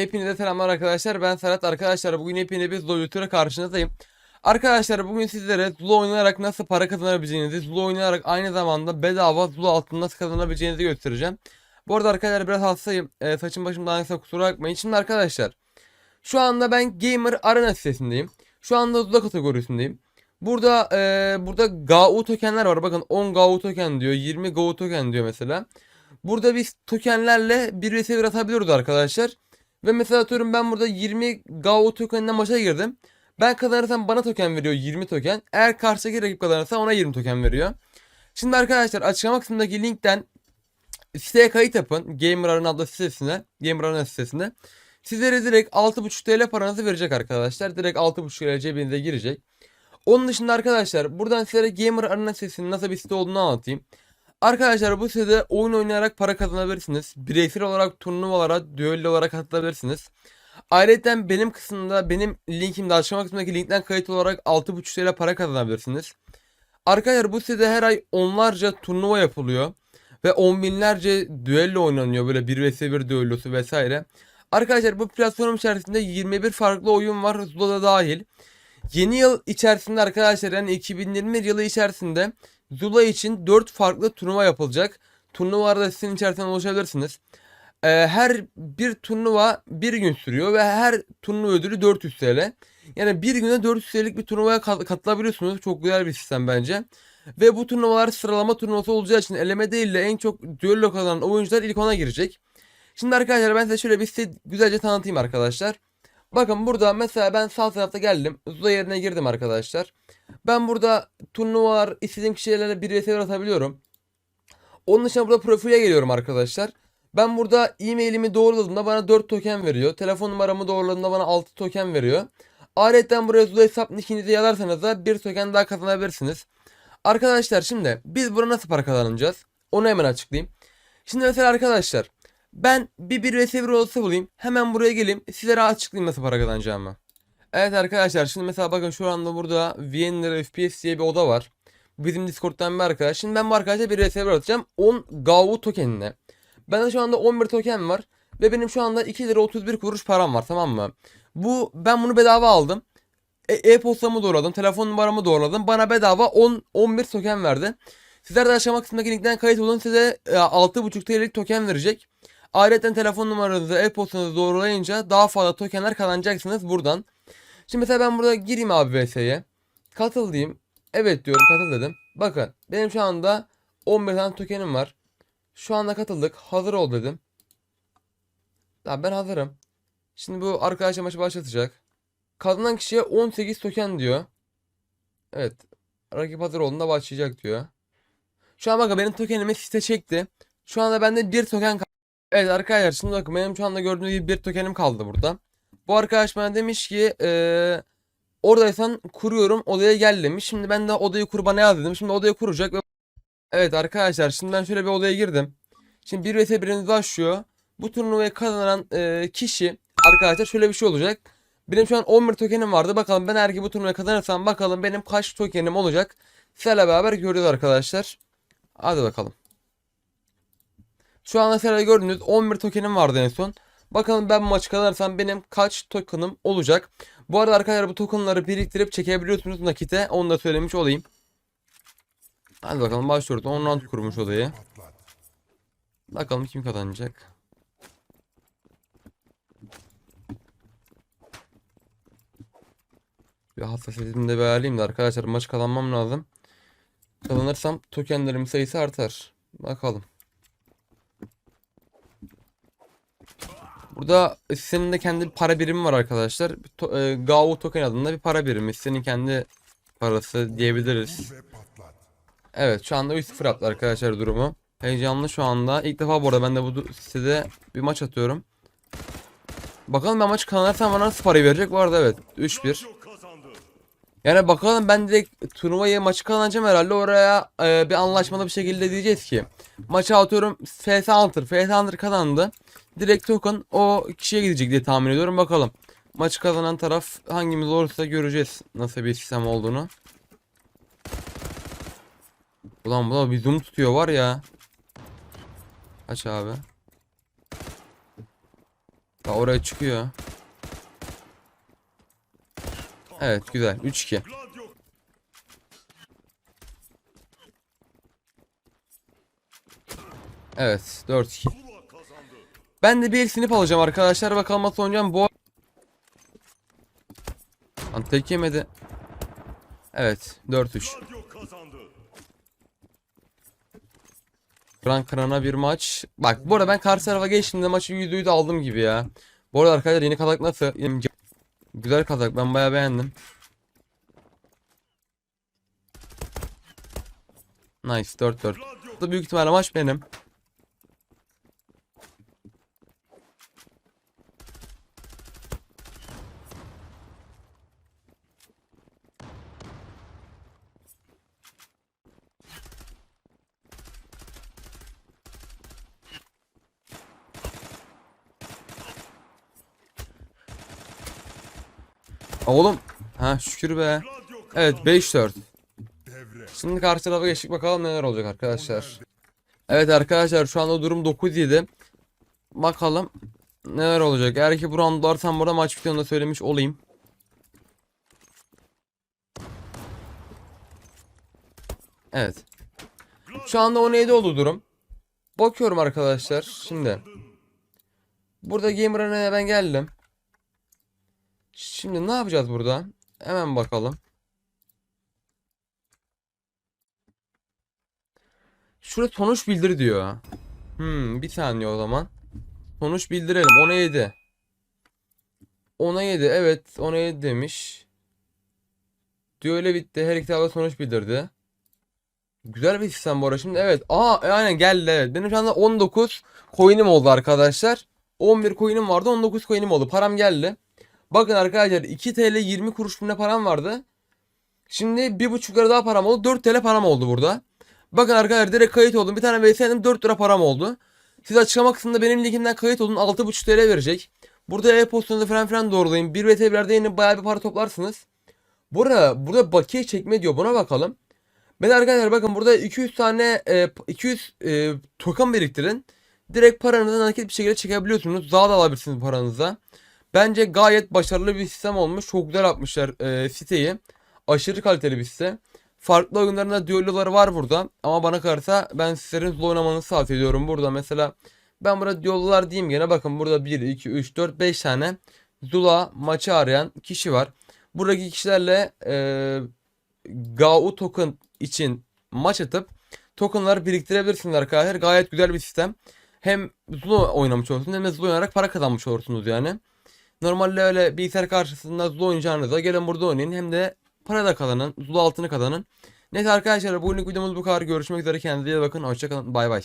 Hepinize selamlar arkadaşlar. Ben Serhat arkadaşlar. Bugün hepinize bir YouTube'a karşınızdayım. Arkadaşlar bugün sizlere Zula oynayarak nasıl para kazanabileceğinizi, Zula oynayarak aynı zamanda bedava Zula altın nasıl kazanabileceğinizi göstereceğim. Bu arada arkadaşlar biraz hastayım. Ee, saçım başım dağınıksa kusura bakmayın. Şimdi arkadaşlar şu anda ben Gamer Arena sitesindeyim. Şu anda Zula kategorisindeyim. Burada e, burada GAU tokenler var. Bakın 10 GAU token diyor, 20 GAU token diyor mesela. Burada biz tokenlerle bir vs bir atabiliyoruz arkadaşlar. Ve mesela atıyorum ben burada 20 GAU tokenle maça girdim. Ben kazanırsam bana token veriyor 20 token. Eğer karşıdaki rakip kazanırsa ona 20 token veriyor. Şimdi arkadaşlar açıklama kısmındaki linkten siteye kayıt yapın. Gamer Arena adlı sitesine. Gamer Arena sitesine. Sizlere direkt 6.5 TL paranızı verecek arkadaşlar. Direkt 6.5 TL cebinize girecek. Onun dışında arkadaşlar buradan sizlere Gamer Arena sitesinin nasıl bir site olduğunu anlatayım. Arkadaşlar bu sitede oyun oynayarak para kazanabilirsiniz. Bireysel olarak turnuvalara, düello olarak katılabilirsiniz. Ayrıca benim kısmında, benim linkimde açıklama kısmındaki linkten kayıt olarak 6.5 TL para kazanabilirsiniz. Arkadaşlar bu sitede her ay onlarca turnuva yapılıyor. Ve on binlerce düello oynanıyor böyle 1 vs 1 düellosu vesaire. Arkadaşlar bu platform içerisinde 21 farklı oyun var Zula'da dahil. Yeni yıl içerisinde arkadaşlar yani 2021 yılı içerisinde Zula için 4 farklı turnuva yapılacak. Turnuvalarda sizin içerisinden ulaşabilirsiniz. Ee, her bir turnuva bir gün sürüyor ve her turnuva ödülü 400 TL. Yani bir güne 400 TL'lik bir turnuvaya kat- katılabiliyorsunuz. Çok güzel bir sistem bence. Ve bu turnuvalar sıralama turnuvası olacağı için eleme değil de en çok düello kazanan oyuncular ilk ona girecek. Şimdi arkadaşlar ben size şöyle bir site güzelce tanıtayım arkadaşlar. Bakın burada mesela ben sağ tarafta geldim. Zula yerine girdim arkadaşlar. Ben burada turnuvalar istediğim kişilerle bir bir atabiliyorum. Onun dışında burada profile geliyorum arkadaşlar. Ben burada e-mailimi doğruladığımda bana 4 token veriyor. Telefon numaramı doğruladığımda bana 6 token veriyor. Ayrıca buraya Zula hesap nickinizi yazarsanız da 1 token daha kazanabilirsiniz. Arkadaşlar şimdi biz burada nasıl para kazanacağız? Onu hemen açıklayayım. Şimdi mesela arkadaşlar ben bir 1 vs 1 olası bulayım. Hemen buraya geleyim. Sizlere açıklayayım nasıl para kazanacağımı. Evet arkadaşlar şimdi mesela bakın şu anda burada VNR FPS diye bir oda var. Bizim Discord'dan bir arkadaş. Şimdi ben bu arkadaşa bir server atacağım. 10 GAU tokenine. Bende şu anda 11 token var. Ve benim şu anda 2 lira 31 kuruş param var tamam mı? Bu ben bunu bedava aldım. E- E-postamı doğradım. Telefon numaramı doğradım. Bana bedava 10 11 token verdi. Sizler de aşağı kısmındaki linkten kayıt olun. Size e, 6.5 TL'lik token verecek. Ayrıca telefon numaranızı, e-postanızı doğrulayınca daha fazla tokenler kazanacaksınız buradan. Şimdi mesela ben burada gireyim abi VS'ye. Katıl diyeyim. Evet diyorum katıl dedim. Bakın benim şu anda 11 tane tokenim var. Şu anda katıldık. Hazır ol dedim. Tamam ben hazırım. Şimdi bu arkadaşlar maçı başlatacak. Kazanan kişiye 18 token diyor. Evet. Rakip hazır olduğunda başlayacak diyor. Şu an bakın benim tokenimi site çekti. Şu anda bende bir token kaldı. Evet arkadaşlar şimdi bakın benim şu anda gördüğünüz gibi bir tokenim kaldı burada. Bu arkadaş bana demiş ki eee oradaysan kuruyorum odaya gel demiş. Şimdi ben de odayı kur bana yaz dedim. Şimdi odayı kuracak ve Evet arkadaşlar şimdi ben şöyle bir odaya girdim. Şimdi 1 vs 1'imiz başlıyor. Bu turnuvayı kazanan eee, kişi arkadaşlar şöyle bir şey olacak. Benim şu an 11 tokenim vardı. Bakalım ben eğer ki bu turnuvayı kazanırsam bakalım benim kaç tokenim olacak. Sizlerle beraber görüyoruz arkadaşlar. Hadi bakalım. Şu anda mesela gördüğünüz 11 tokenim vardı en son. Bakalım ben bu maçı kazanırsam benim kaç tokenım olacak. Bu arada arkadaşlar bu tokenları biriktirip çekebiliyorsunuz nakite. Onu da söylemiş olayım. Hadi bakalım başlıyoruz. 10 round kurmuş odayı. Bakalım kim kazanacak. Bir hassasiyetimi de ayarlayayım da arkadaşlar maç kazanmam lazım. Kazanırsam tokenlerim sayısı artar. Bakalım. Burada senin de kendi bir para birimi var arkadaşlar. To e, GAU token adında bir para birimi. Senin kendi parası diyebiliriz. Evet şu anda 3-0 yaptı arkadaşlar durumu. Heyecanlı şu anda. İlk defa bu arada ben de bu sitede bir maç atıyorum. Bakalım ben maçı kazanırsam bana nasıl parayı verecek? Bu arada evet 3-1. Yani bakalım ben direkt turnuvayı maçı kazanacağım herhalde oraya e, bir anlaşmalı bir şekilde diyeceğiz ki maçı atıyorum FS Hunter FS Hunter kazandı direkt token o kişiye gidecek diye tahmin ediyorum bakalım maçı kazanan taraf hangimiz olursa göreceğiz nasıl bir sistem olduğunu Ulan bu da bir zoom tutuyor var ya Aç abi Bak oraya çıkıyor. Evet güzel 3-2. Evet 4-2. Ben de bir sinip alacağım arkadaşlar. Bakalım nasıl oynayacağım. Bu Lan tek yemedi. Evet 4-3. Kıran kırana bir maç. Bak bu arada ben karşı tarafa geçtiğimde maçı %100 aldım gibi ya. Bu arada arkadaşlar yeni kazak nasıl? Güzel kazak ben bayağı beğendim. Nice 4-4. Bu da büyük ihtimalle maç benim. Oğlum. Ha şükür be. Evet 5-4. Şimdi karşı tarafa geçtik bakalım neler olacak arkadaşlar. Evet arkadaşlar şu anda durum 9-7. Bakalım neler olacak. Eğer ki bu roundlar burada maç bitiyor onu da söylemiş olayım. Evet. Şu anda 17 oldu durum. Bakıyorum arkadaşlar şimdi. Burada Gamer Arena'ya ben geldim. Şimdi ne yapacağız burada? Hemen bakalım. Şurada sonuç bildir diyor. Hmm, bir saniye o zaman. Sonuç bildirelim. Ona 7. Ona 7. Evet, ona 7 demiş. Diyor öyle bitti. Her iki tarafa sonuç bildirdi. Güzel bir sistem bu arada. Şimdi evet. Aa aynen geldi evet. Benim şu anda 19 coin'im oldu arkadaşlar. 11 coin'im vardı. 19 coin'im oldu. Param geldi. Bakın arkadaşlar 2 TL 20 kuruş ne param vardı. Şimdi 1,5 lira daha param oldu. 4 TL param oldu burada. Bakın arkadaşlar direkt kayıt oldum. Bir tane VS yedim 4 lira param oldu. Siz açıklama kısmında benim linkimden kayıt olun 6,5 TL verecek. Burada e-postanızı falan filan doğrulayın. 1 VS 1'lerde yine bayağı bir para toplarsınız. Burada, burada bakiye çekme diyor. Buna bakalım. Ben arkadaşlar bakın burada 200 tane e, 200 e, token biriktirin. Direkt paranızı nakit bir şekilde çekebiliyorsunuz. Daha da alabilirsiniz paranıza. Bence gayet başarılı bir sistem olmuş. Çok güzel yapmışlar e, siteyi. Aşırı kaliteli bir site. Farklı oyunlarında düelloları var burada. Ama bana kalırsa ben sizlerin Zula oynamanızı tavsiye ediyorum. Burada mesela ben burada düellolar diyeyim gene. Bakın burada 1, 2, 3, 4, 5 tane Zula maçı arayan kişi var. Buradaki kişilerle e, GAU token için maç atıp tokenlar biriktirebilirsiniz arkadaşlar. Gayet güzel bir sistem. Hem Zula oynamış olursunuz hem de Zula oynayarak para kazanmış olursunuz yani. Normalde öyle bilgisayar karşısında Zula oynayacağınıza gelin burada oynayın. Hem de para da kazanın. Zula altını kazanın. Neyse arkadaşlar bugünlük videomuz bu kadar. Görüşmek üzere. Kendinize iyi bakın. Hoşçakalın. Bay bay.